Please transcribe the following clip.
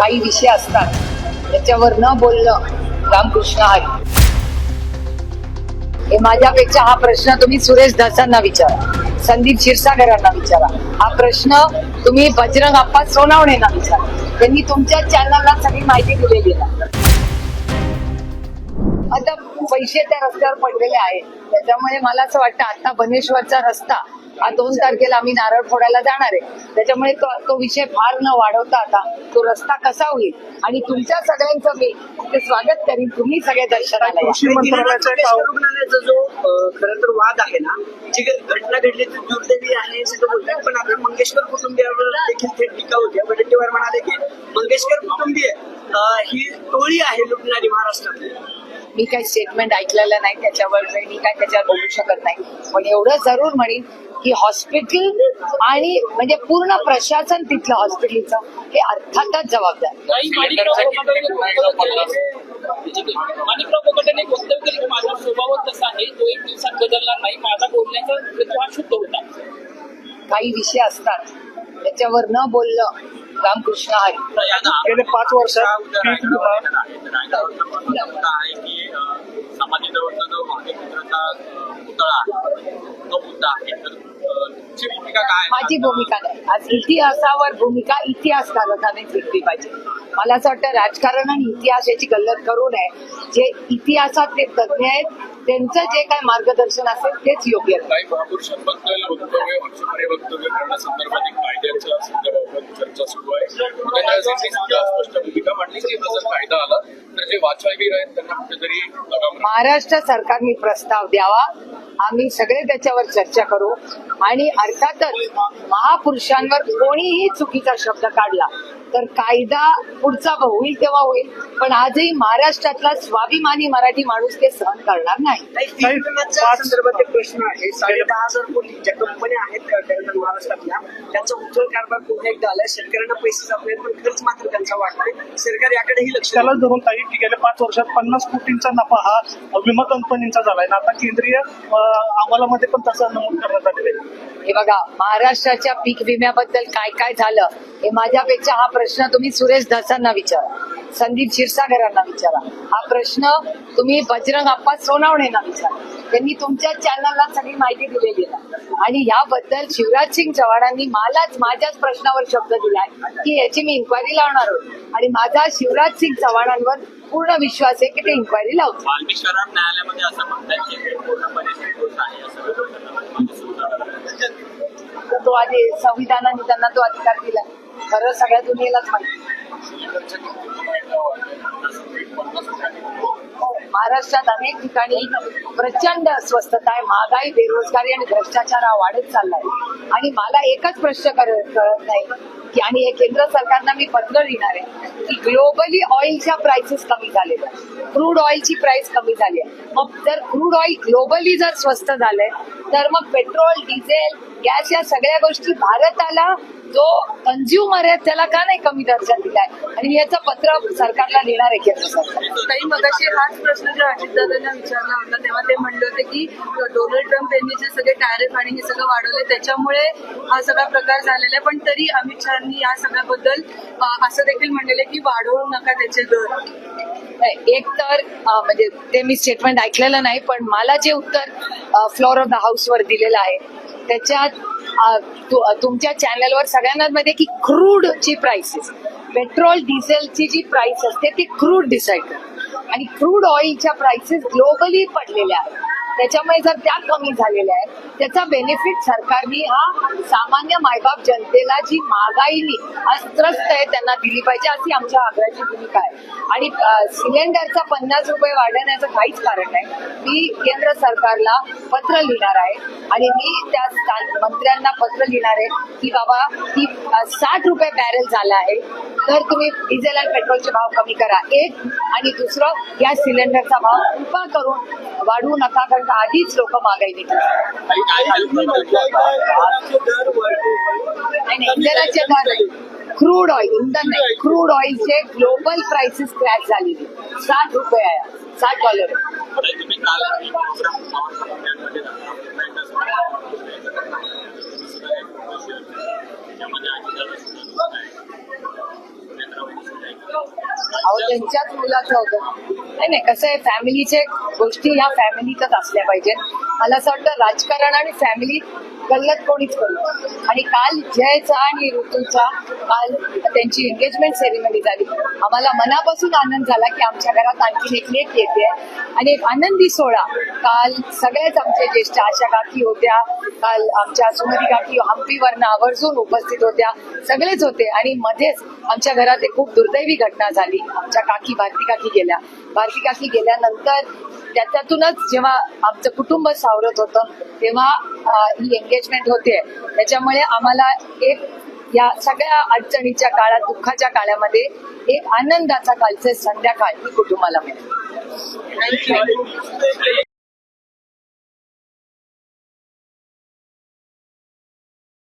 काही विषय असतात त्याच्यावर न बोलणं रामकृष्ण हरी हे माझ्यापेक्षा हा प्रश्न तुम्ही सुरेश दासांना विचारा संदीप क्षीरसागरांना विचारा. हा प्रश्न तुम्ही बजरंग अप्पा सोनावणेना विचारा. त्यांनी तुमच्या चॅनलला सगळी माहिती दिलेली आता पैसे त्या रस्त्यावर पडलेले आहेत. त्याच्यामुळे मला असं वाटतं आता बनेश्वरचा रस्ता दोन तारखेला आम्ही नारळ फोडायला जाणार आहे. त्याच्यामुळे तो तो विषय फार न वाढवता आता तो रस्ता कसा होईल? आणि तुमच्या सगळ्यांचं मी ते स्वागत करीन. तुम्ही सगळे दर्शनाला रुग्णालयाचा जो खरं तर वाद आहे ना जी घटना घडली ती दुर्दैवी आहे हे बोलतात. पण आता मंगेशकर कुटुंबियावर देखील थेट टीका होती. वडेट्टीवार म्हणाले की मंगेशकर कुटुंबीय ही टोळी आहे लुटणारी महाराष्ट्रातली. मी काही स्टेटमेंट ऐकलेलं नाही त्याच्यावर मी काय त्याच्यावर बोलू शकत नाही. पण एवढं जरूर म्हणेन की हॉस्पिटल आणि म्हणजे पूर्ण प्रशासन तिथलं हॉस्पिटलचं हे अर्थातच जबाबदार. माणिकराव वक्तव्य केलं. की माझा स्वभावच तसा आहे तो एक दिवसात बदलला नाही माझा बोलण्याचा हेतू हा शुद्ध होता. काही विषय असतात त्याच्यावर न बोलणं रामकृष्ण हरी. गेले पाच वर्षात जो भाग्यपुत्राचा पुतळा आहे, तो मुद्दा आहे. तर अ, तुमची भूमिका काय? माझी भूमिका नाही. आज इतिहासावर भूमिका इतिहासकाराने घेतली पाहिजे. मला असं वाटतं राजकारण आणि इतिहास याची गल्लत करू नये. जे इतिहासातले तज्ज्ञ आहेत त्यांचं जे काय मार्गदर्शन असेल तेच योग्य आहे. काही महापुरुषांबद्दल वक्तव्य वर्षभरे वक्तव्य करण्यासंदर्भात एक कायद्याच्या संदर्भात चर्चा सुरू आहे. स्पष्ट भूमिका मांडली की हा जर कायदा आला तर जे वाचवावीर आहेत त्यांना कुठेतरी महाराष्ट्र सरकारने प्रस्ताव द्यावा. आम्ही सगळे त्याच्यावर चर्चा करू. आणि अर्थातच महापुरुषांवर कोणीही चुकीचा शब्द काढला तर कायदा पुढचा होईल तेव्हा होईल. पण आजही महाराष्ट्रातला स्वाभिमानी मराठी माणूस ते सहन करणार नाही. संदर्भात प्रश्न आहे. साडे दहा हजार कोटी ज्या कंपन्या आहेत महाराष्ट्रातल्या त्यांचा उज्ज्वल कारभार पुन्हा एकदा आलाय. शेतकऱ्यांना पैसे जात नाहीत पण खर्च मात्र त्यांचा वाढतोय सरकार याकडेही लक्ष त्याला. धरून काही गेल्या पाच वर्षात पन्नास कोटींचा नफा हा विमा कंपनींचा झालाय. ना आता केंद्रीय अहवालामध्ये पण तसं नमूद करण्यात आलेलं आहे. हे बघा महाराष्ट्राच्या पीक विम्याबद्दल काय काय झालं हे माझ्यापेक्षा हा प्रश्न तुम्ही सुरेश धसांना विचारा. संदीप क्षीरसागरांना विचारा. हा प्रश्न तुम्ही बजरंग आप्पा सोनावणेंना विचारा. त्यांनी तुमच्या चॅनलला सगळी माहिती दिलेली आहे. आणि याबद्दल शिवराज सिंग चव्हाणांनी मलाच माझ्याच प्रश्नावर शब्द दिलाय की याची मी इन्क्वायरी लावणार आहोत. आणि माझा शिवराज सिंग चव्हाणांवर पूर्ण विश्वास आहे की ते इन्क्वायरी लावतो न्यायालयामध्ये असं म्हणतात की पूर्णपणे निर्दोष आहे असं विरोधकांना सुरू झालं तर तो आधी संविधानाने त्यांना तो अधिकार दिला. खरं सगळ्या दुनियेलाच माहिती. महाराष्ट्रात अनेक ठिकाणी प्रचंड अस्वस्थता आहे. महागाई बेरोजगारी आणि भ्रष्टाचार हा वाढत चाललाय. आणि मला एकच प्रश्न कळत नाही की आणि हे केंद्र सरकारना मी पत्र लिहिणार आहे की ग्लोबली ऑइलच्या प्राइसेस कमी झालेल्या क्रूड ऑइलची प्राइस कमी झाली आहे. मग जर क्रूड ऑइल ग्लोबली जर स्वस्त झालंय तर मग पेट्रोल डिझेल गॅस या सगळ्या गोष्टी भारताला जो कन्झ्युमर आहे त्याला का नाही कमी दर्जा दिलाय आणि याचं पत्र सरकारला लिहिणार आहे केंद्र सरकार. काही मगाशी हाच प्रश्न जो अजित दादांना विचारला होता तेव्हा ते म्हणले होते की डोनाल्ड ट्रम्प यांनी जे सगळे टॅरिफ आणि हे सगळं वाढवले त्याच्यामुळे हा सगळा प्रकार झालेला आहे. पण तरी अमित शहानी या सगळ्याबद्दल असं देखील म्हणलेलं की वाढवू नका त्याचे दर. एक तर म्हणजे ते मी स्टेटमेंट ऐकलेलं नाही पण मला जे उत्तर फ्लोअर ऑफ द हाऊस वर दिलेलं आहे त्याच्यात तु- तुमच्या चॅनलवर सगळ्यांना माहिती की क्रूड ची प्राइसेस पेट्रोल डिझेलची जी प्राइस असते ती क्रूड डिसाईड करते. आणि क्रूड ऑइलच्या प्राइसेस ग्लोबली पडलेल्या आहेत. त्याच्यामुळे जर त्या कमी झालेल्या आहेत त्याचा बेनिफिट सरकारने हा सामान्य मायबाप जनतेला जी महागाईनी अस्त्रस्त त्रस्त आहे त्यांना दिली पाहिजे अशी आमच्या आग्रहाची भूमिका आहे. आणि सिलेंडरचा पन्नास रुपये वाढवण्याचं काहीच कारण नाही. मी केंद्र सरकारला पत्र लिहिणार आहे आणि मी त्या मंत्र्यांना पत्र लिहिणार आहे की बाबा ती साठ रुपये बॅरेल झाला आहे. तर तुम्ही डिझेल आणि पेट्रोलचे भाव कमी करा एक आणि दुसरं गॅस सिलेंडरचा भाव कृपा करून वाढवू नका कारण का आधीच लोक. नाही नाही, इंधनाचे दर नाही. क्रूड ऑइल इंधन नाही. क्रूड ऑइलचे ग्लोबल प्राइसेस क्रॅश झालेली. साठ रुपये आहे. साठ डॉलर आहे. त्यांच्याच मुलाचं होतं. नाही नाही कसं आहे फॅमिलीचे गोष्टी ह्या फॅमिलीतच असल्या पाहिजेत. मला असं वाटतं राजकारण आणि फॅमिली गल्लत कोणीच करू. आणि काल जयचा आणि ऋतूचा काल त्यांची एंगेजमेंट सेरेमनी झाली. आम्हाला मनापासून आनंद झाला की आमच्या घरात आणखी एक लेख येते आणि एक आनंदी सोहळा. काल सगळ्याच आमचे ज्येष्ठ आशा काकी होत्या. काल आमच्या सुमती काकी हम्पीवरनं आवर्जून उपस्थित होत्या. सगळेच होते. आणि मध्येच आमच्या घरात एक खूप दुर्दैवी घटना झाली. आमच्या काकी भारती काकी गेल्या. भारती काकी गेल्यानंतर त्याच्यातूनच जेव्हा आमचं कुटुंब सावरत होतं तेव्हा ही एंगेजमेंट होते त्याच्यामुळे आम्हाला एक या सगळ्या अडचणीच्या काळात दुःखाच्या काळामध्ये एक आनंदाचा कालचे संध्याकाळ ही कुटुंबाला मिळते थँक्यू